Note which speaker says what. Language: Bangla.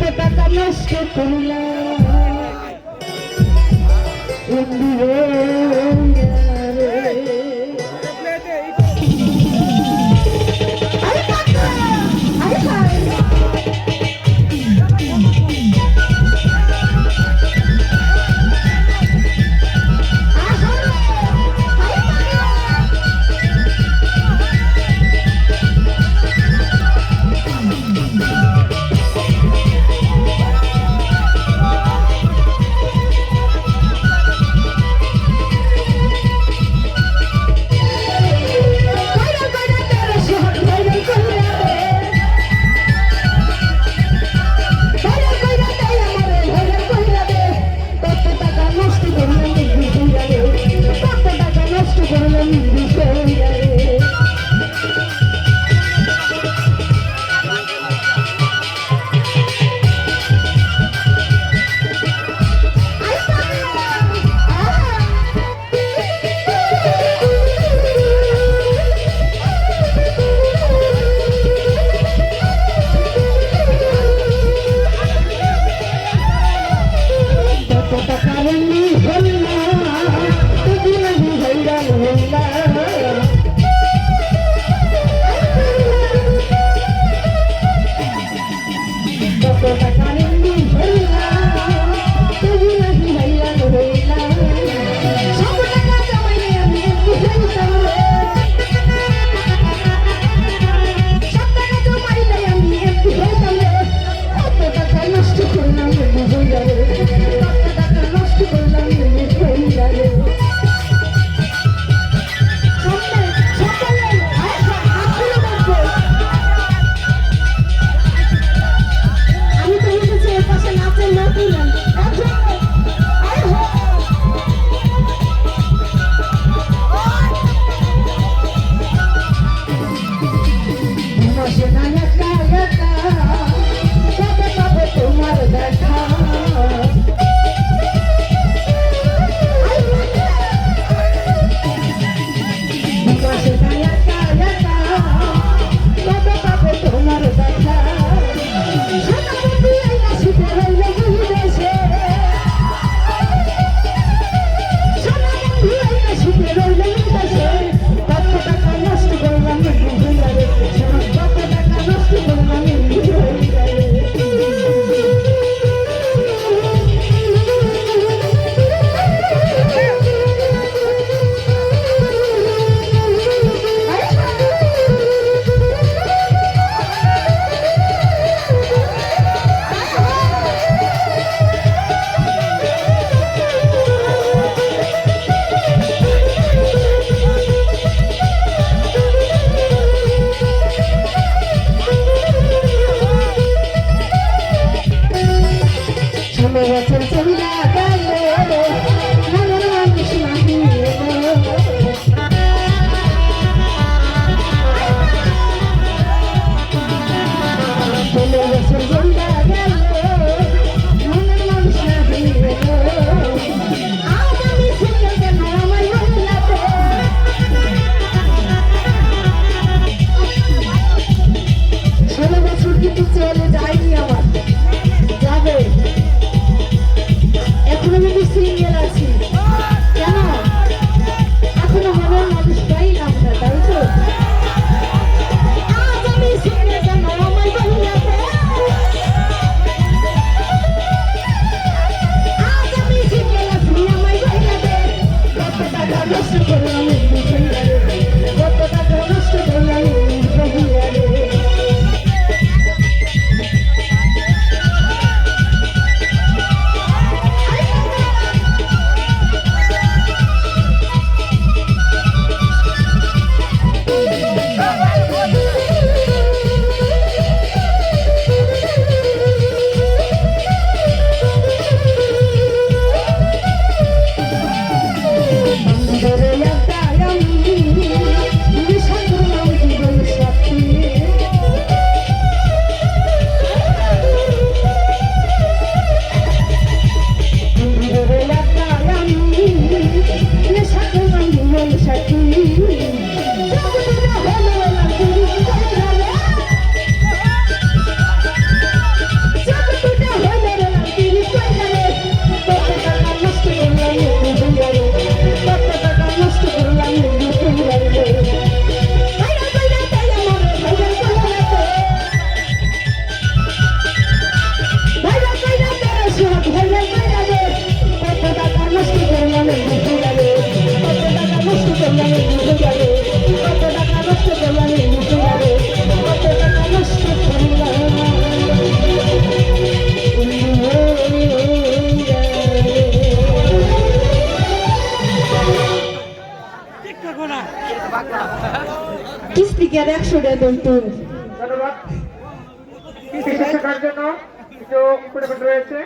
Speaker 1: কত টাকা নষ্ট করলাম। চলে গেছেন চলে কিস্তিকার একশো টাকা দইতো
Speaker 2: ধন্যবাদ। কৃষি শেখার জন্য? কিছু রয়েছে।